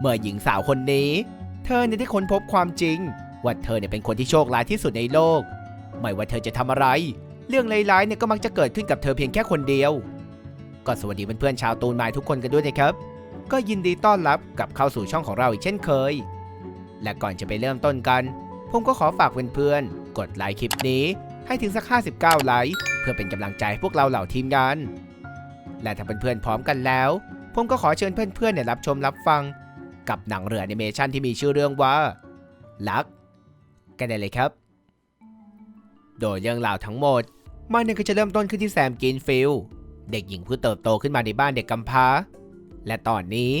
เมื่อหญิงสาวคนนี้ เธอเนี่ยได้ค้นพบความจริง ว่าเธอเนี่ยเป็นคนที่โชคร้ายที่สุดในโลก ไม่ว่าเธอจะทำอะไร เรื่องร้ายๆเนี่ยก็มักจะเกิดขึ้นกับเธอเพียงแค่คนเดียว ก็สวัสดีเพื่อนๆชาวตูนไม้ทุกคนกันด้วยนะครับ ก็ยินดีต้อนรับกลับเข้าสู่ช่องของเราอีกเช่นเคย และก่อนจะไปเริ่มต้นกัน ผมก็ขอฝากเพื่อนๆกดไลค์คลิปนี้ให้ถึงสัก 59 ไลค์เพื่อเป็นกำลังใจให้พวกเราเหล่าทีมงาน และถ้าเพื่อนๆพร้อมกันแล้ว ผมก็ขอเชิญเพื่อนๆเนี่ยรับชมรับฟัง กับหนังเรือแอนิเมชันที่มีชื่อเรื่องว่าลักกันได้เลยครับ โดยเรื่องราวทั้งหมด มันเนี่ยก็จะเริ่มต้นขึ้นที่แซมกินฟิลเด็กหญิงผู้เติบโตขึ้นมาในบ้านเด็กกำพร้า และตอนนี้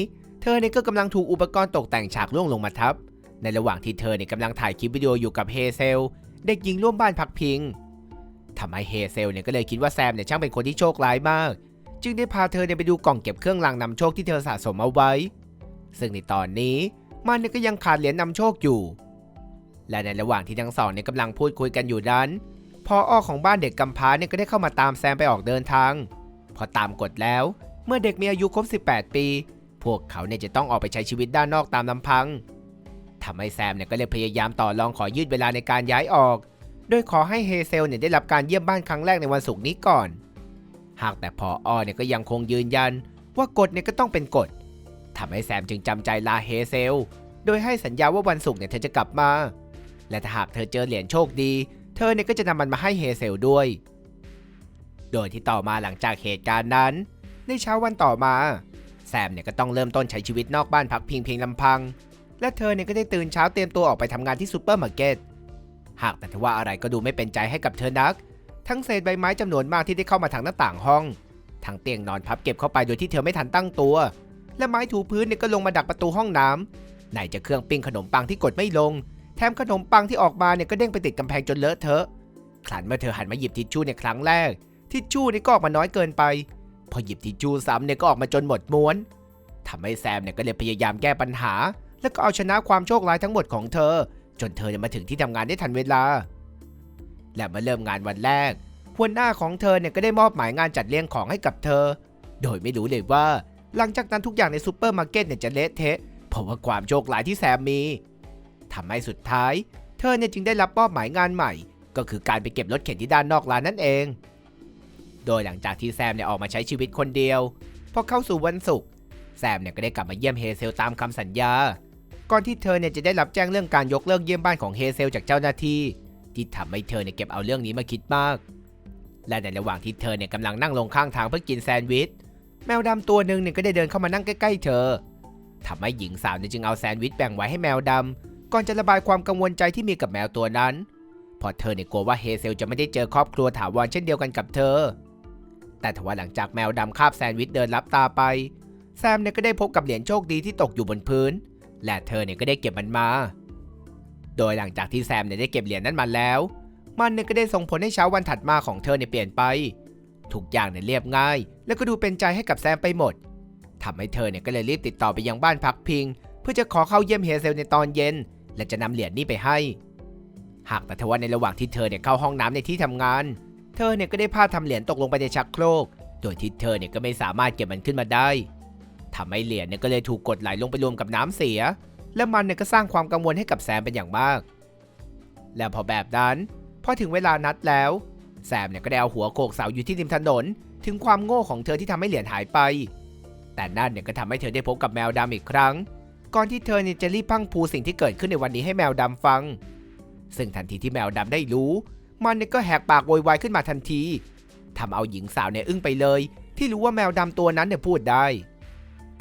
เธอเนี่ยก็กำลังถูกอุปกรณ์ตกแต่งฉากล่วงลงมาทับ ในระหว่างที่เธอเนี่ยกำลังถ่ายคลิปวิดีโออยู่กับเฮเซลเด็กหญิงร่วมบ้านพักพิงทำให้เฮเซลเนี่ยก็เลยคิดว่าแซมเนี่ยช่างเป็นคนที่โชคร้ายมาก จึงได้พาเธอเนี่ยไปดูกล่องเก็บเครื่องรางนำโชคที่เธอสะสมเอาไว้ ซึ่งในตอนนี้มันก็ยังขาดเหรียญนำโชคอยู่ และในระหว่างที่ทั้งสองเนี่ยกำลังพูดคุยกันอยู่นั้นพออของบ้านเด็กกำพร้าเนี่ยก็ได้เข้ามาตามแซมไปออกเดินทาง พอตามกฎแล้ว เมื่อเด็กมีอายุครบ 18 ปี พวกเขาเนี่ยจะต้องออกไปใช้ชีวิตด้านนอกตามลำพังทำให้แซมเนี่ยก็เลยพยายามต่อรองขอยืดเวลาในการย้ายออก โดยขอให้เฮเซลเนี่ยได้รับการเยี่ยมบ้านครั้งแรกในวันศุกร์นี้ก่อน หากแต่พออเนี่ยก็ยังคงยืนยันว่ากฎเนี่ยก็ต้องเป็นกฎ ทำให้แซมจึงจำใจลาเฮเซล โดยให้สัญญาว่าวันศุกร์เนี่ยเธอจะกลับมา และถ้าหากเธอเจอเหรียญโชคดี เธอเนี่ยก็จะนำมันมาให้เฮเซลด้วย โดยที่ต่อมาหลังจากเหตุการณ์นั้น ในเช้าวันต่อมา แซมเนี่ยก็ต้องเริ่มต้นใช้ชีวิตนอกบ้านพักเพียงเพียงลำพัง และเธอเนี่ยก็ได้ตื่นเช้าเตรียมตัวออกไปทำงานที่ซูเปอร์มาร์เก็ต หากแต่ทว่าอะไรก็ดูไม่เป็นใจให้กับเธอนัก ทั้งเศษใบไม้จำนวนมากที่ได้เข้ามาทางหน้าต่างห้อง ทั้งเตียงนอนพับเก็บเข้าไปโดยที่เธอไม่ทันตั้งตัว และไม้ถูพื้นเนี่ยก็ลงมาดักประตูห้องน้ำไหนจะเครื่องปิ้งขนมปังที่กดไม่ลง แถมขนมปังที่ออกมาเนี่ยก็เด้งไปติดกำแพงจนเลอะเทอะครั้นเมื่อเธอหันมาหยิบทิชชู่ในครั้งแรก ทิชชู่นี่ก็ออกมาน้อยเกินไป พอหยิบทิชชู่ซ้ำเนี่ยก็ออกมาจนหมดม้วนทำให้แซมเนี่ยก็เลยพยายามแก้ปัญหา แล้วก็เอาชนะความโชคร้ายทั้งหมดของเธอ จนเธอเนี่ยมาถึงที่ทำงานได้ทันเวลา และเมื่อเริ่มงานวันแรกหัวหน้าของเธอเนี่ยก็ได้มอบหมายงานจัดเลี้ยงของให้กับเธอ โดยไม่รู้เลยว่า หลังจากนั้นทุกอย่างในซูเปอร์มาร์เก็ตเนี่ยจะเละเทะเพราะว่าความโชคร้ายที่แซมมีทำให้สุดท้าย เธอเนี่ยจึงได้รับมอบหมายงานใหม่ ก็คือการไปเก็บรถเข็นที่ด้านนอกร้านนั่นเอง โดยหลังจากที่แซมเนี่ยออกมาใช้ชีวิตคนเดียวพอเข้าสู่วันศุกร์แซมเนี่ยก็ได้กลับมาเยี่ยมเฮเซลตามคำสัญญา ก่อนที่เธอเนี่ยจะได้รับแจ้งเรื่องการยกเลิกเยี่ยมบ้านของเฮเซลจากเจ้าหน้าที่ ที่ทำให้เธอเนี่ยเก็บเอาเรื่องนี้มาคิดมาก และในระหว่างที่เธอเนี่ยกำลังนั่งลงข้างทางเพื่อกินแซนด์วิช แมวดำตัวหนึ่งเนี่ยก็ได้เดินเข้ามานั่งใกล้ๆเธอทำให้หญิงสาวเนี่ยจึงเอาแซนด์วิชแบ่งไว้ให้แมวดำก่อนจะระบายความกังวลใจที่มีกับแมวตัวนั้นเพราะเธอเนี่ยกลัวว่าเฮเซลจะไม่ได้เจอครอบครัวถาวรเช่นเดียวกันกับเธอ แต่ทว่าหลังจากแมวดำคาบแซนด์วิชเดินลับตาไป แซมเนี่ยก็ได้พบกับเหรียญโชคดีที่ตกอยู่บนพื้น และเธอเนี่ยก็ได้เก็บมันมา โดยหลังจากที่แซมเนี่ยได้เก็บเหรียญนั้นมาแล้ว มันเนี่ยก็ได้ส่งผลให้เช้าวันถัดมาของเธอเนี่ยเปลี่ยนไป ทุกอย่างเนี่ยเรียบง่าย แล้วก็ดูเป็นใจให้กับแซมไปหมดทำให้เธอเนี่ยก็เลยรีบติดต่อไปยังบ้านพักพิง เพื่อจะขอเข้าเยี่ยมเฮเซลในตอนเย็น และจะนำเหรียญนี้ไปให้ หากแต่ทว่าในระหว่างที่เธอเนี่ยเข้าห้องน้ำในที่ทำงาน เธอเนี่ยก็ได้พลาดทำเหรียญตกลงไปในชักโครก โดยที่เธอเนี่ยก็ไม่สามารถเก็บมันขึ้นมาได้ทำให้เหรียญเนี่ยก็เลยถูกกดไหลลงไปรวมกับน้ำเสีย และมันเนี่ยก็สร้างความกังวลให้กับแซมเป็นอย่างมาก และพอแบบนั้นพอถึงเวลานัดแล้ว แซมเนี่ยก็ได้เอาหัวโขกเสาอยู่ที่ริมถนน ถึงความโง่ของเธอที่ทำให้เหรียญหายไป แต่นั่นเนี่ยก็ทำให้เธอได้พบกับแมวดำอีกครั้ง ก่อนที่เธอเนี่ยจะรีบพังพูสิ่งที่เกิดขึ้นในวันนี้ให้แมวดำฟัง ซึ่งทันทีที่แมวดำได้รู้ มันเนี่ยก็แหกปากโวยวายขึ้นมาทันทีทำเอาหญิงสาวเนี่ยอึ้งไปเลย ที่รู้ว่าแมวดำตัวนั้นเนี่ยพูดได้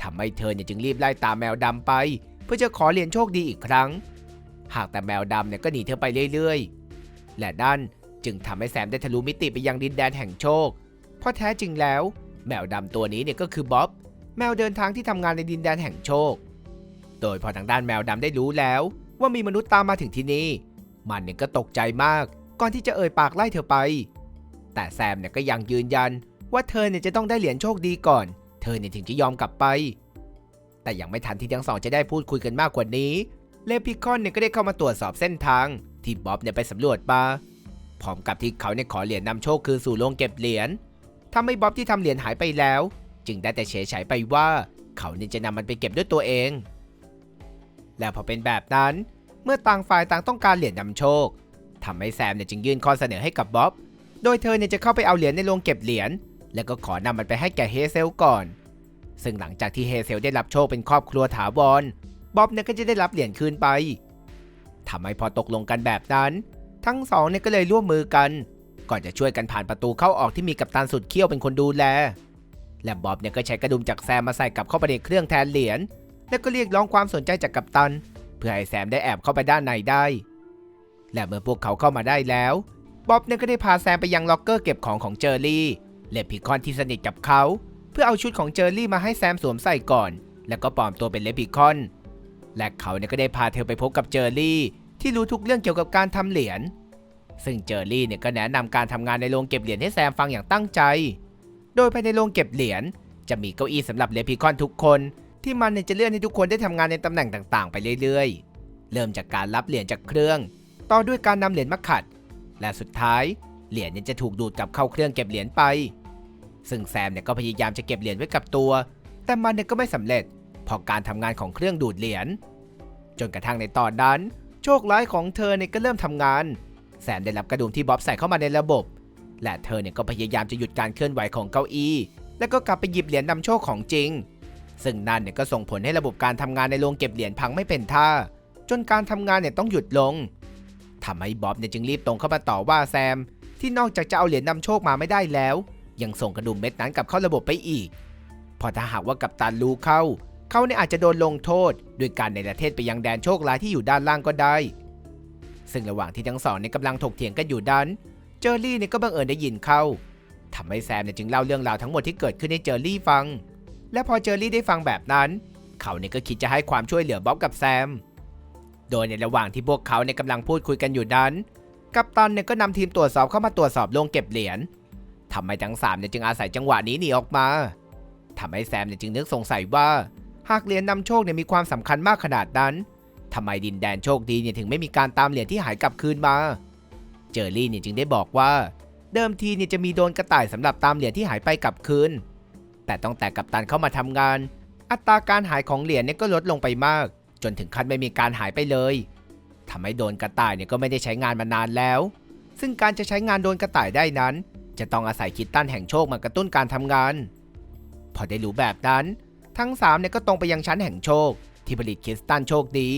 ทำให้เธอเนี่ยจึงรีบไล่ตามแมวดำไป เพื่อจะขอเรียนโชคดีอีกครั้ง หากแต่แมวดำเนี่ยก็หนีเธอไปเรื่อยๆ และนั่น จึงทำให้แซมได้ทะลุมิติไปยังดินแดนแห่งโชค เพราะแท้จริงแล้ว แมวดำตัวนี้เนี่ยก็คือบ๊อบ แมวเดินทางที่ทำงานในดินแดนแห่งโชค โดยพอทางด้านแมวดำได้รู้แล้ว ว่ามีมนุษย์ตามมาถึงที่นี่ มันเนี่ยก็ตกใจมาก ก่อนที่จะเอ่ยปากไล่เธอไป แต่แซมเนี่ยก็ยังยืนยัน ว่าเธอเนี่ยจะต้องได้เหรียญโชคดีก่อน เธอเนี่ยถึงจะยอมกลับไป แต่ยังไม่ทันที่ทั้งสองจะได้พูดคุยกันมากกว่านี้ เลพิคอนเนี่ยก็ได้เข้ามาตรวจสอบเส้นทางที่บ๊อบเนี่ยไปสำรวจมา พร้อมกับที่เขาเนี่ยขอเหรียญนำโชคคืนสู่โรงเก็บเหรียญทำให้บ๊อบที่ทำเหรียญหายไปแล้ว จึงได้แต่เฉยๆไปว่า เขาเนี่ยจะนำมันไปเก็บด้วยตัวเอง และพอเป็นแบบนั้น เมื่อต่างฝ่ายต่างต้องการเหรียญนำโชคทำให้แซมเนี่ยจึงยื่นข้อเสนอให้กับบ๊อบโดยเธอเนี่ยจะเข้าไปเอาเหรียญในโรงเก็บเหรียญแล้วก็ขอนำมันไปให้แก่เฮเซลก่อน ซึ่งหลังจากที่เฮเซลได้รับโชคเป็นครอบครัวถาวรบ๊อบเนี่ยก็จะได้รับเหรียญคืนไปทำให้พอตกลงกันแบบนั้น ทั้งสองเนี่ยก็เลยร่วมมือกัน ก่อนจะช่วยกันผ่านประตูเข้าออกที่มีกัปตันสุดเขี้ยวเป็นคนดูแล และบ๊อบเนี่ยก็ใช้กระดุมจากแซมมาใส่กลับเข้าไปในเครื่องแทนเหรียญ แล้วก็เรียกร้องความสนใจจากกัปตัน เพื่อให้แซมได้แอบเข้าไปด้านในได้ และเมื่อพวกเขาเข้ามาได้แล้วบ๊อบเนี่ยก็ได้พาแซมไปยังล็อกเกอร์เก็บของของเจอรี่ และพิคอนที่สนิทกับเขา เพื่อเอาชุดของเจอรี่มาให้แซมสวมใส่ก่อน แล้วก็ปลอมตัวเป็นเลปิคอน และเขาเนี่ยก็ได้พาเธอไปพบกับเจอรี่ ที่รู้ทุกเรื่องเกี่ยวกับการทำเหรียญ ซึ่งเจอรี่เนี่ยก็แนะนำการทำงานในโรงเก็บเหรียญให้แซมฟังอย่างตั้งใจ โดยภายในโรงเก็บเหรียญจะมีเก้าอี้สำหรับเลปิคอนทุกคน ที่มันจะเลื่อนให้ทุกคนได้ทำงานในตำแหน่งต่างๆ ไปเรื่อยๆ เริ่มจากการรับเหรียญจากเครื่อง ต่อด้วยการนำเหรียญมาขัด และสุดท้ายเหรียญเนี่ยจะถูกดูดกลับเข้าเครื่องเก็บเหรียญไป ซึ่งแซมเนี่ยก็พยายามจะเก็บเหรียญไว้กับตัว แต่มันเนี่ยก็ไม่สำเร็จเพราะการทำงานของเครื่องดูดเหรียญ จนกระทั่งในตอนนั้น โชคร้ายของเธอเนี่ยก็เริ่มทำงาน แซมได้รับกระดุมที่บ๊อบใส่เข้ามาในระบบ และเธอเนี่ยก็พยายามจะหยุดการเคลื่อนไหวของเก้าอี้ แล้วก็กลับไปหยิบเหรียญนำโชคของจริง ซึ่งนั่นเนี่ยก็ส่งผลให้ระบบการทำงานในโรงเก็บเหรียญพังไม่เป็นท่า จนการทำงานเนี่ยต้องหยุดลงทำให้บ๊อบเนี่ยจึงรีบตรงเข้ามาต่อว่าแซม ที่นอกจากจะเอาเหรียญนำโชคมาไม่ได้แล้ว ยังส่งกระดุมเม็ดนั้นกลับเข้าระบบไปอีก พอถ้าหากว่ากัปตันรู้เข้า เขาเนี่ยอาจจะโดนลงโทษด้วยการในประเทศไปยังแดนโชคร้ายที่อยู่ด้านล่างก็ได้ ซึ่งระหว่างที่ทั้งสองเนี่ยกำลังถกเถียงกันอยู่ดันเจอรี่เนี่ยก็บังเอิญได้ยินเข้าทำให้แซมเนี่ยจึงเล่าเรื่องราวทั้งหมดที่เกิดขึ้นให้เจอรี่ฟัง และพอเจอรี่ได้ฟังแบบนั้น เขาเนี่ยก็คิดจะให้ความช่วยเหลือบ๊อบกับแซม โดยในระหว่างที่พวกเขาเนี่ยกำลังพูดคุยกันอยู่นั้นกัปตันเนี่ยก็นำทีมตรวจสอบเข้ามาตรวจสอบโรงเก็บเหรียญทำให้ทั้งสามเนี่ยจึงอาศัยจังหวะนี้หนีออกมาทำให้แซมเนี่ยจึงนึกสงสัยว่า หากเหรียญนำโชคเนี่ยมีความสำคัญมากขนาดนั้นทำไมดินแดนโชคดีเนี่ยถึงไม่มีการตามเหรียญที่หายกลับคืนมา เจอรี่เนี่ยจึงได้บอกว่า เดิมทีเนี่ยจะมีโดนกระต่ายสำหรับตามเหรียญที่หายไปกลับคืน แต่ตั้งแต่กัปตันเข้ามาทำงาน อัตราการหายของเหรียญเนี่ยก็ลดลงไปมาก จนถึงขั้นไม่มีการหายไปเลยทำให้โดนกระต่ายเนี่ยก็ไม่ได้ใช้งานมานานแล้ว ซึ่งการจะใช้งานโดนกระต่ายได้นั้น จะต้องอาศัยคิดตันแห่งโชคมากระตุ้นการทำงาน พอได้รู้แบบนั้น ทั้ง3เนี่ยก็ตรงไปยังชั้นแห่งโชค ที่ผลิตคริสตันโชคดี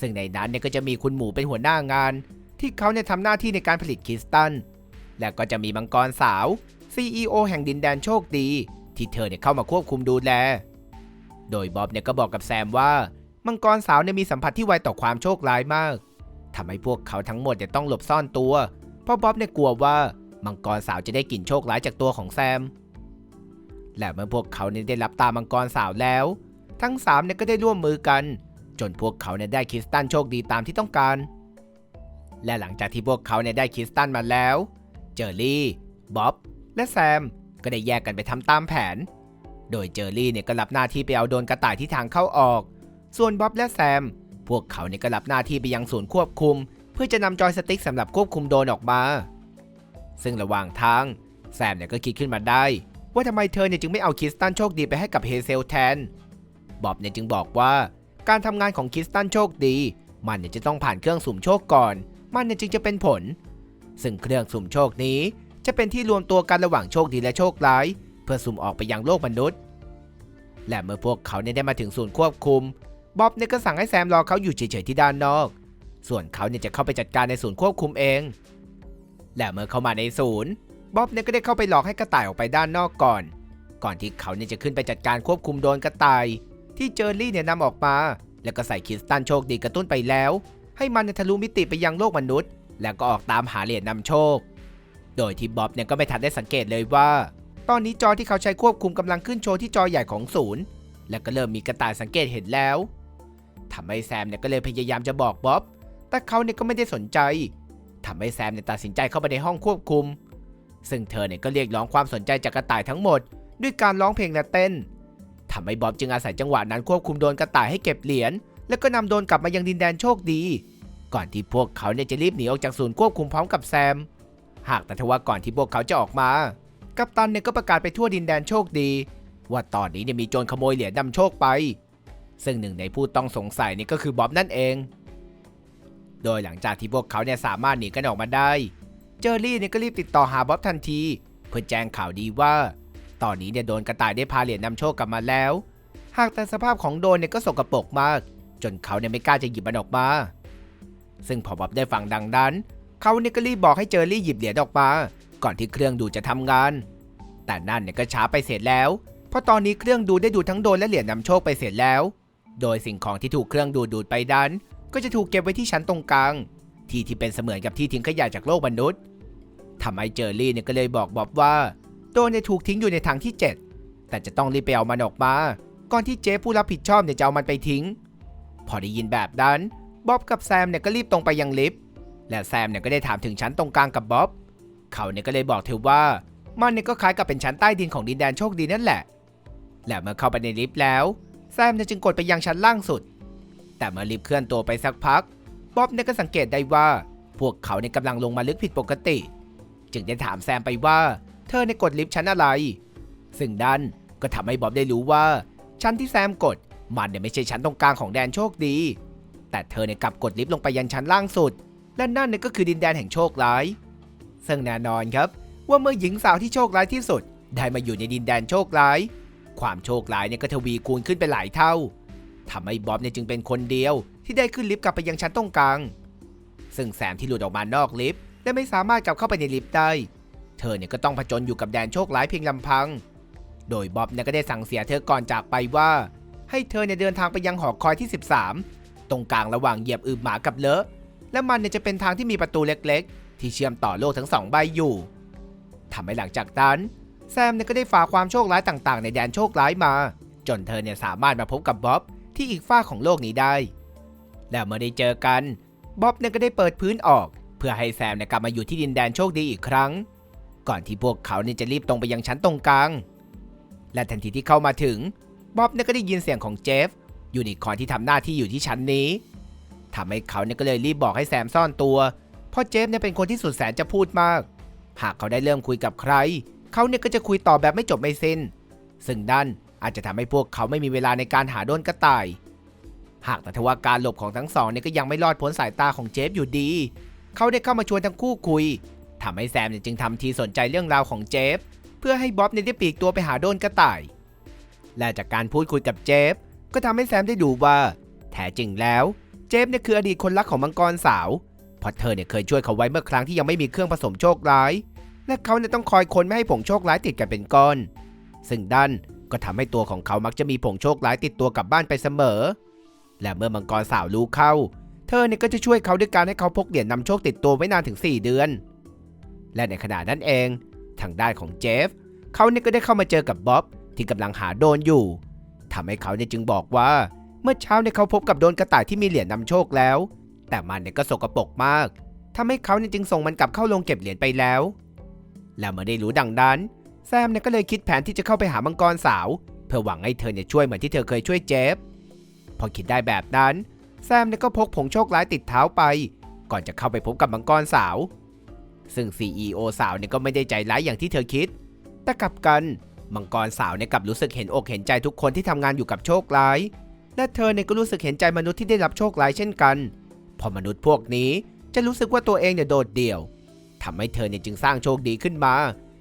ซึ่งในนั้นเนี่ยก็จะมีคุณหมูเป็นหัวหน้างาน ที่เขาเนี่ยทำหน้าที่ในการผลิตคริสตัลและก็จะมีมังกรสาว CEO แห่งดินแดนโชคดี ที่เธอเนี่ยเข้ามาควบคุมดูแล โดยบ๊อบเนี่ยก็บอกกับแซมว่า มังกรสาวเนี่ยมีสัมผัสที่ไวต่อความโชคร้ายมากทำให้พวกเขาทั้งหมดเนี่ยต้องหลบซ่อนตัว เพราะบ๊อบเนี่ยกลัวว่ามังกรสาวจะได้กลิ่นโชคร้ายจากตัวของแซม และเมื่อพวกเขาเนี่ยได้รับตามังกรสาวแล้ว ทั้งสามเนี่ยก็ได้ร่วมมือกัน จนพวกเขาเนี่ยได้คริสตัลโชคดีตามที่ต้องการ และหลังจากที่พวกเขาเนี่ยได้คริสตัลมาแล้ว เจอรี่บ๊อบและแซมก็ได้แยกกันไปทำตามแผน โดยเจอรี่เนี่ยก็รับหน้าที่ไปเอาโดนกระต่ายที่ทางเข้าออก ส่วนบ๊อบและแซม พวกเขาเนี่ยก็รับหน้าที่ไปยังศูนย์ควบคุม เพื่อจะนำจอยสติ๊กสำหรับควบคุมโดนออกมา ซึ่งระหว่างทางแซมเนี่ยก็คิดขึ้นมาได้ ว่าทำไมเธอเนี่ยจึงไม่เอาคิสตันโชคดีไปให้กับเฮเซลแทน บอบเนี่ยจึงบอกว่าการทำงานของคิสตันโชคดี มันเนี่ยจะต้องผ่านเครื่องสุ่มโชคก่อน มันเนี่ยจึงจะเป็นผล ซึ่งเครื่องสุ่มโชคนี้ จะเป็นที่รวมตัวกันระหว่างโชคดีและโชคร้าย เพื่อสุ่มออกไปยังโลกมนุษย์ และเมื่อพวกเขาเนี่ยได้มาถึงศูนย์ควบคุมบ๊อบเนี่ยก็สั่งให้แซมรอเขาอยู่เฉยๆที่ด้านนอก ส่วนเขาเนี่ยจะเข้าไปจัดการในศูนย์ควบคุมเอง และเมื่อเข้ามาในศูนย์ บ๊อบเนี่ยก็ได้เข้าไปหลอกให้กระต่ายออกไปด้านนอกก่อน ก่อนที่เขาเนี่ยจะขึ้นไปจัดการควบคุมโดนกระต่าย ที่เจอรี่เนี่ยนำออกมา แล้วก็ใส่คริสตัลโชคดีกระตุ้นไปแล้ว ให้มันทะลุมิติไปยังโลกมนุษย์ แล้วก็ออกตามหาเหรียญนำโชค โดยที่บ๊อบเนี่ยก็ไม่ทันได้สังเกตเลยว่า ตอนนี้จอที่เขาใช้ควบคุมกำลังขึ้นโชว์ที่จอใหญ่ของศูนย์ และก็เริ่มมีกระต่ายสังเกตเห็นแล้วทำให้แซมเนี่ยก็เลยพยายามจะบอกบ๊อบแต่เขาเนี่ยก็ไม่ได้สนใจทำให้แซมเนี่ยตัดสินใจเข้าไปในห้องควบคุม ซึ่งเธอเนี่ยก็เรียกร้องความสนใจจากกระต่ายทั้งหมด ด้วยการร้องเพลงและเต้นทำให้บ๊อบจึงอาศัยจังหวะนั้นควบคุมโดนกระต่ายให้เก็บเหรียญแล้วก็นำโดนกลับมายังดินแดนโชคดี ก่อนที่พวกเขาเนี่ยจะรีบหนีออกจากศูนย์ควบคุมพร้อมกับแซม หากแต่ทว่าก่อนที่พวกเขาจะออกมา กัปตันเนี่ยก็ประกาศไปทั่วดินแดนโชคดี ว่าตอนนี้เนี่ยมีโจรขโมยเหรียญนำโชคไป ซึ่งหนึ่งในผู้ต้องสงสัยนี่ก็คือบ๊อบนั่นเอง โดยหลังจากที่พวกเขาเนี่ยสามารถหนีกันออกมาได้ เจอรี่เนี่ยก็รีบติดต่อหาบ๊อบทันที เพื่อแจ้งข่าวดีว่า ตอนนี้เนี่ยโดนกระต่ายได้พาเหรียญนำโชคกลับมาแล้ว หากแต่สภาพของโดนเนี่ยก็สกรปรกมาก จนเขาเนี่ยไม่กล้าจะหยิบมันออกมา ซึ่งพอบ๊อบได้ฟังดังนั้น เขาเนี่ยก็รีบบอกให้เจอรี่หยิบเหรียญออกมา ก่อนที่เครื่องดูจะทำงาน แต่นั่นเนี่ยก็ช้าไปเสร็จแล้ว เพราะตอนนี้เครื่องดูได้ดูทั้งโดนและเหรียญนำโชคไปเสร็จแล้ว โดยสิ่งของที่ถูกเครื่องดูดดูดไปดันก็จะถูกเก็บไว้ที่ชั้นตรงกลาง ที่ที่เป็นเสมือนกับที่ทิ้งขยะจากโลกมนุษย์ ทำให้เจอรี่เนี่ยก็เลยบอกบ๊อบว่าโดนเนี่ยถูกทิ้งอยู่ในถังที่ 7 แต่จะต้องรีบไปเอามันออกมา ก่อนที่เจ๊ผู้รับผิดชอบเนี่ยจะเอามันไปทิ้ง พอได้ยินแบบนั้นบ๊อบกับแซมเนี่ยก็รีบตรงไปยังลิฟต์และแซมเนี่ยก็ได้ถามถึงชั้นตรงกลางกับบ๊อบเขาเนี่ยก็เลยบอกเธอว่า มันเนี่ยก็คล้ายกับเป็นชั้นใต้ดินของดินแดนโชคดีนั่นแหละ และเมื่อเข้าไปในลิฟต์แล้วแซมเนี่ยจึงกดไปยังชั้นล่างสุด แต่เมื่อลิฟต์เคลื่อนตัวไปสักพักบ๊อบเนี่ยก็สังเกตได้ว่า พวกเขาเนี่ยกำลังลงมาลึกผิดปกติ จึงได้ถามแซมไปว่า เธอในกดลิฟต์ชั้นอะไร ซึ่งดันก็ทำให้บ๊อบได้รู้ว่า ชั้นที่แซมกดมันเนี่ยไม่ใช่ชั้นตรงกลางของแดนโชคดี แต่เธอเนี่ยกลับกดลิฟต์ลงไปยันชั้นล่างสุด และนั่นเนี่ยก็คือดินแดนแห่งโชคร้าย ซึ่งแน่นอนครับ ว่าเมื่อหญิงสาวที่โชคร้ายที่สุด ได้มาอยู่ในดินแดนโชคร้าย ความโชคร้ายเนี่ยก็ทวีคูณขึ้นไปหลายเท่าทำให้บ๊อบเนี่ยจึงเป็นคนเดียว ที่ได้ขึ้นลิฟต์กลับไปยังชั้นตรงกลาง ซึ่งแซมที่หลุดออกมานอกลิฟต์ และไม่สามารถกลับเข้าไปในลิฟต์ได้ เธอเนี่ยก็ต้องผจญอยู่กับแดนโชคร้ายเพียงลำพัง โดยบ๊อบเนี่ยก็ได้สั่งเสียเธอก่อนจากไปว่า ให้เธอเนี่ยเดินทางไปยังหอคอยที่ 13 ตรงกลางระหว่างเหยียบอืบหมากับเลอะ และมันเนี่ยจะเป็นทางที่มีประตูเล็กๆ ที่เชื่อมต่อโลกทั้งสองใบอยู่ทำให้หลังจากนั้นแซมเนี่ยก็ได้ฝ่าความโชคร้ายต่างๆ ในแดนโชคร้ายมา จนเธอเนี่ยสามารถมาพบกับบ๊อบที่อีกฝ้าของโลกนี้ได้ แล้วเมื่อได้เจอกันบ๊อบเนี่ยก็ได้เปิดพื้นออก พื่อให้แซมเนี่ยกลับมาอยู่ที่ดินแดนโชคดีอีกครั้ง ก่อนที่พวกเขาเนี่ยจะรีบตรงไปยังชั้นตรงกลาง และทันทีที่เข้ามาถึงบ๊อบเนี่ยก็ได้ยินเสียงของเจฟยูนิคอร์นที่ทำหน้าที่อยู่ที่ชั้นนี้ทำให้เขาเนี่ยก็เลยรีบบอกให้แซมซ่อนตัว เพราะเจฟเนี่ยเป็นคนที่สุดแสนจะพูดมาก หากเขาได้เริ่มคุยกับใคร เขาเนี่ยก็จะคุยต่อแบบไม่จบไม่สิ้น ซึ่งดันอาจจะทำให้พวกเขาไม่มีเวลาในการหาโดนกระต่าย หากแต่ทว่าการหลบของทั้งสองเนี่ยก็ยังไม่รอดพ้นสายตาของเจฟอยู่ดี เขาได้เข้ามาชวนทั้งคู่คุยทำให้แซมเนี่ยจึงทำทีสนใจเรื่องราวของเจฟ เพื่อให้บ๊อบเนี่ยได้ปีกตัวไปหาโดนกระต่าย และจากการพูดคุยกับเจฟ ก็ทำให้แซมได้ดูว่า แท้จริงแล้ว เจฟเนี่ยคืออดีตคนรักของมังกรสาวเพราะเธอเนี่ยเคยช่วยเขาไว้เมื่อครั้งที่ยังไม่มีเครื่องผสมโชคร้าย และเขาเนี่ยต้องคอยคนไม่ให้ผงโชคร้ายติดกันเป็นก้อน ซึ่งดันก็ทำให้ตัวของเขามักจะมีผงโชคร้ายติดตัวกลับบ้านไปเสมอ และเมื่อมังกรสาวรู้เข้า เธอเนี่ยก็จะช่วยเขาด้วยการให้เขาพกเหรียญนำโชคติดตัวไว้นานถึง 4 เดือน และในขณะนั้นเอง ทางด้านของเจฟเขาเนี่ยก็ได้เข้ามาเจอกับบ๊อบที่กำลังหาโดนอยู่ทำให้เขาเนี่ยจึงบอกว่า เมื่อเช้าเนี่ยเขาพบกับโดนกระต่ายที่มีเหรียญนำโชคแล้ว แต่มันเนี่ยก็สกปรกมากทำให้เขาเนี่ยจึงส่งมันกลับเข้าโรงเก็บเหรียญไปแล้ว และเมื่อได้รู้ดังนั้นแซมเนี่ยก็เลยคิดแผนที่จะเข้าไปหามังกรสาว เพื่อหวังให้เธอเนี่ยช่วยเหมือนที่เธอเคยช่วยเจฟพอคิดได้แบบนั้น แซมเนี่ยก็พกผงโชคร้ายติดเท้าไป ก่อนจะเข้าไปพบกับมังกรสาว ซึ่ง CEO สาวเนี่ยก็ไม่ได้ใจร้ายอย่างที่เธอคิด แต่กลับกันมังกรสาวเนี่ยกลับรู้สึกเห็นอกเห็นใจทุกคนที่ทำงานอยู่กับโชคร้าย และเธอเนี่ยก็รู้สึกเห็นใจมนุษย์ที่ได้รับโชคร้ายเช่นกันเพอมนุษย์พวกนี้จะรู้สึกว่าตัวเองเนี่ยโดดเดี่ยวทำให้เธอเนี่ยจึงสร้างโชคดีขึ้นมา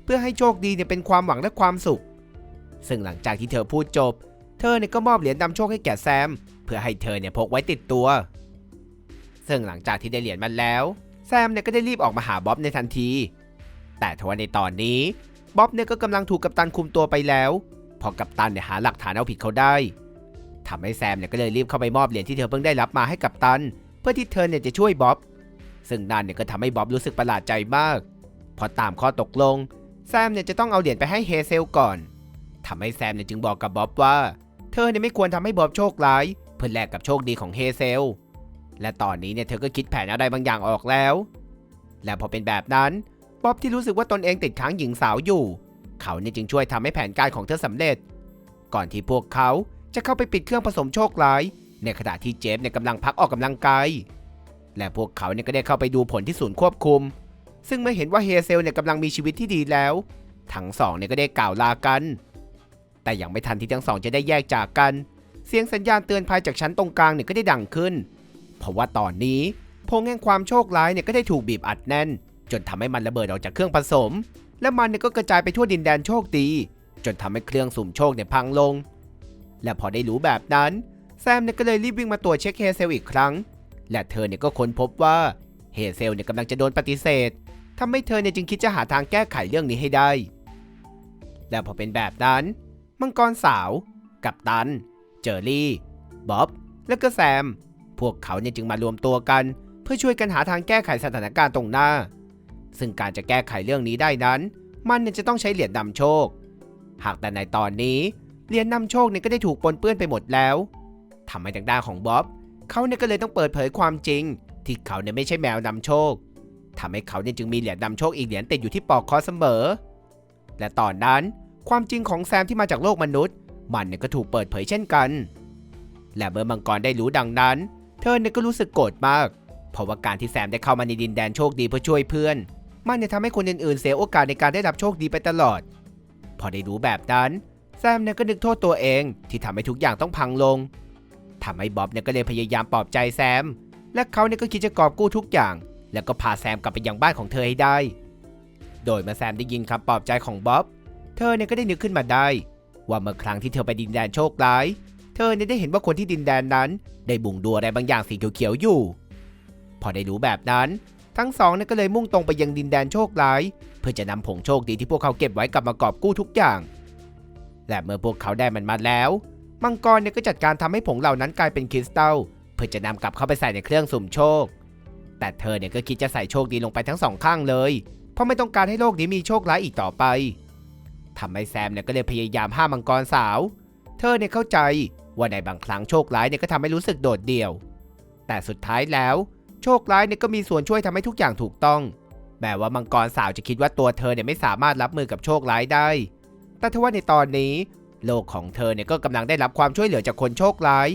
เพื่อให้โชคดีเนี่ยเป็นความหวังและความสุข ซึ่งหลังจากที่เธอพูดจบ เธอเนี่ยก็มอบเหรียญนำโชคให้แก่แซม เพื่อให้เธอเนี่ยพกไว้ติดตัว ซึ่งหลังจากที่ได้เหรียญมันแล้ว แซมเนี่ยก็ได้รีบออกมาหาบ๊อบในทันที แต่ทว่าในตอนนี้บ๊อบเนี่ยก็กำลังถูกกัปตันคุมตัวไปแล้วพอกัปตันเนี่ยหาหลักฐานเอาผิดเขาได้ทำให้แซมเนี่ยก็เลยรีบเข้าไปมอบเหรียญที่เธอเพิ่งได้รับมาให้กัปตัน เพื่อที่เธอเนี่ยจะช่วยบ๊อบ ซึ่งนั่นเนี่ยก็ทำให้บ๊อบรู้สึกประหลาดใจมากเพราะตามข้อตกลง แซมเนี่ยจะต้องเอาเหรียญไปให้เฮเซลก่อนทำให้แซมเนี่ยจึงบอกกับบ๊อบว่า เธอเนี่ยไม่ควรทำให้บ๊อบโชคร้ายเพื่อแลกกับโชคดีของเฮเซล และตอนนี้เนี่ยเธอก็คิดแผนอะไรบางอย่างออกแล้ว และพอเป็นแบบนั้นบ๊อบที่รู้สึกว่าตนเองติดค้างหญิงสาวอยู่ เขาเนี่ยจึงช่วยทำให้แผนการของเธอสำเร็จ ก่อนที่พวกเขาจะเข้าไปปิดเครื่องผสมโชคร้าย ในขณะที่เจฟเนี่ยกำลังพักออกกำลังกาย และพวกเขาเนี่ยก็ได้เข้าไปดูผลที่ศูนย์ควบคุม ซึ่งเมื่อเห็นว่าเฮเซลเนี่ยกำลังมีชีวิตที่ดีแล้ว ทั้งสองเนี่ยก็ได้กล่าวลากัน แต่ยังไม่ทันที่ทั้งสองจะได้แยกจากกัน เสียงสัญญาณเตือนภัยจากชั้นตรงกลางเนี่ยก็ได้ดังขึ้น เพราะว่าตอนนี้พงแห่งความโชคร้ายเนี่ยก็ได้ถูกบีบอัดแน่น จนทำให้มันระเบิดออกจากเครื่องผสม และมันเนี่ยก็กระจายไปทั่วดินแดนโชคดี จนทำให้เครื่องสุ่มโชคเนี่ยพังลง และพอได้รู้แบบนั้นแซมเนี่ยก็เลยรีบวิ่งมาตรวจเช็คเฮเซลอีกครั้ง และเธอเนี่ยก็ค้นพบว่าเฮเซลเนี่ยกำลังจะโดนปฏิเสธทำให้เธอเนี่ยจึงคิดจะหาทางแก้ไขเรื่องนี้ให้ได้ และพอเป็นแบบนั้น มังกรสาว กัปตัน เจอรี่ บ๊อบ และก็แซม พวกเขาเนี่ยจึงมารวมตัวกัน เพื่อช่วยกันหาทางแก้ไขสถานการณ์ตรงหน้า ซึ่งการจะแก้ไขเรื่องนี้ได้นั้น มันเนี่ยจะต้องใช้เหรียญนำโชค หากแต่ในตอนนี้เหรียญนำโชคเนี่ยก็ได้ถูกปนเปื้อนไปหมดแล้วทำให้ทางด้านของบ๊อบเขาเนี่ยก็เลยต้องเปิดเผยความจริง ที่เขาเนี่ยไม่ใช่แมวนำโชคทำให้เขาเนี่ยจึงมีเหรียญนำโชคอีกเหรียญติดอยู่ที่ปอกคอเสมอ และตอนนั้นความจริงของแซมที่มาจากโลกมนุษย์ มันเนี่ยก็ถูกเปิดเผยเช่นกัน และเมื่อมังกรได้รู้ดังนั้น เธอเนี่ยก็รู้สึกโกรธมาก เพราะว่าการที่แซมได้เข้ามาในดินแดนโชคดีเพื่อช่วยเพื่อน มันเนี่ยทำให้คนอื่นๆ เสียโอกาสในการได้รับโชคดีไปตลอด พอได้รู้แบบนั้นแซมเนี่ยก็นึกโทษตัวเองที่ทำให้ทุกอย่างต้องพังลงทำให้บ๊อบเนี่ยก็เลยพยายามปลอบใจแซม และเขาเนี่ยก็คิดจะกอบกู้ทุกอย่าง แล้วก็พาแซมกลับไปยังบ้านของเธอให้ได้ โดยเมื่อแซมได้ยินคำปลอบใจของบ๊อบ เธอเนี่ยก็ได้นึกขึ้นมาได้ ว่าเมื่อครั้งที่เธอไปดินแดนโชคร้าย เธอเนี่ยได้เห็นว่าคนที่ดินแดนนั้น ได้บุ่งดูอะไรบางอย่างสีเขียวๆอยู่ พอได้รู้แบบนั้น ทั้งสองเนี่ยก็เลยมุ่งตรงไปยังดินแดนโชคร้าย เพื่อจะนำผงโชคดีที่พวกเขาเก็บไว้กลับมากอบกู้ทุกอย่าง และเมื่อพวกเขาได้มันมาแล้ว มังกรเนี่ยก็จัดการทำให้ผงเหล่านั้นกลายเป็นคริสตัลเพื่อจะนำกลับเข้าไปใส่ในเครื่องสุ่มโชค แต่เธอเนี่ยก็คิดจะใส่โชคดีลงไปทั้งสองข้างเลย เพราะไม่ต้องการให้โลกนี้มีโชคร้ายอีกต่อไป ทำให้แซมเนี่ยก็เลยพยายามห้ามมังกรสาว เธอเนี่ยเข้าใจว่าในบางครั้งโชคร้ายเนี่ยก็ทำให้รู้สึกโดดเดี่ยว แต่สุดท้ายแล้ว โชคร้ายเนี่ยก็มีส่วนช่วยทำให้ทุกอย่างถูกต้อง แม้ว่ามังกรสาวจะคิดว่าตัวเธอเนี่ยไม่สามารถรับมือกับโชคร้ายได้ แต่ทว่าในตอนนี้ โลกของเธอเนี่ยก็กำลังได้รับความช่วยเหลือจากคนโชคร้าย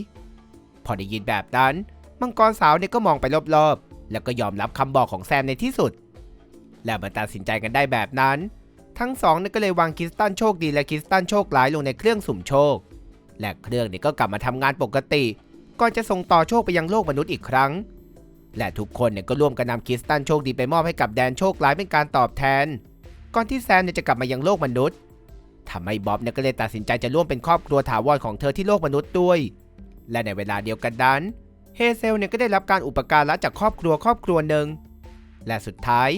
พอได้ยินแบบนั้น มังกรสาวเนี่ยก็มองไปรอบๆ แล้วก็ยอมรับคำบอกของแซมในที่สุด และมื่อตัดสินใจกันได้แบบนั้น ทั้งสองเนี่ยก็เลยวางคริสตัลโชคดีและคริสตัลโชคร้ายลงในเครื่องสุ่มโชค และเครื่องเนี่ยก็กลับมาทำงานปกติก่อนจะส่งต่อโชคไปยังโลกมนุษย์อีกครั้ง และทุกคนเนี่ยก็ร่วมกันนำคริสตัลโชคดีไปมอบให้กับแดนโชคร้ายเป็นการตอบแทน ก่อนที่แซมเนี่ยจะกลับมายังโลกมนุษย์ทำให้บ๊อบเนี่ยก็เลยตัดสินใจจะร่วมเป็นครอบครัวถาวรของเธอที่โลกมนุษย์ด้วย และในเวลาเดียวกันนั้นเฮเซลเนี่ยก็ได้รับการอุปการะจากครอบครัวครอบครัวหนึ่งและสุดท้าย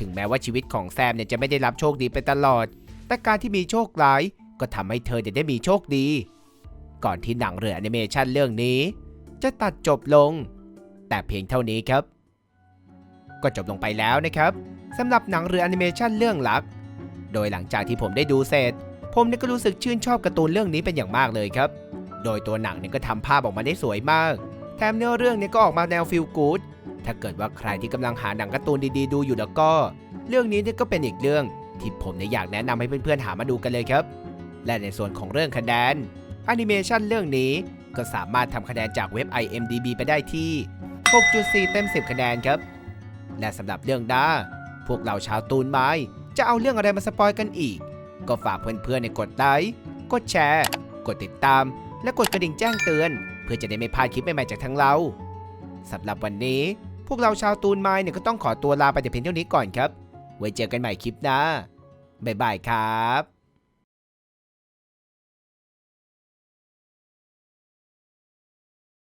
ถึงแม้ว่าชีวิตของแซมเนี่ยจะไม่ได้รับโชคดีไปตลอด แต่การที่มีโชคร้ายก็ทำให้เธอได้มีโชคดี ก่อนที่หนังเรือแอนิเมชันเรื่องนี้ จะตัดจบลง แต่เพียงเท่านี้ครับ ก็จบลงไปแล้วนะครับสำหรับหนังเรือแอนิเมชันเรื่องลัก โดยหลังจากที่ผมได้ดูเสร็จ ผมเนี่ยก็รู้สึกชื่นชอบการ์ตูนเรื่องนี้เป็นอย่างมากเลยครับ โดยตัวหนังเนี่ยก็ทำภาพออกมาได้สวยมาก แถมเนื้อเรื่องเนี่ยก็ออกมาแนวฟิลกู๊ด ถ้าเกิดว่าใครที่กำลังหาหนังการ์ตูนดีๆดูอยู่แล้วก็ เรื่องนี้นี่ก็เป็นอีกเรื่องที่ผมเนี่ยอยากแนะนำให้เพื่อนๆหามาดูกันเลยครับ และในส่วนของเรื่องคะแนนแอนิเมชันเรื่องนี้ก็สามารถทำคะแนนจากเว็บ IMDB ไปได้ที่ 6.4 เต็ม 10 คะแนนครับ และสำหรับเรื่องหน้าพวกเราชาวตูนไม้ จะเอาเรื่องอะไรมาสปอยกันอีก ก็ฝากเพื่อนๆในกดไลค์กดแชร์ กดติดตาม และกดกระดิ่งแจ้งเตือน เพื่อจะได้ไม่พลาดคลิปใหม่ๆจากทั้งเราสำหรับวันนี้ พวกเราชาวตูนไม้เนี่ยก็ต้องขอตัวลาไปแต่เพียงเท่านี้ก่อนครับ ไว้เจอกันใหม่คลิปหน้าบ๊ายบายครับ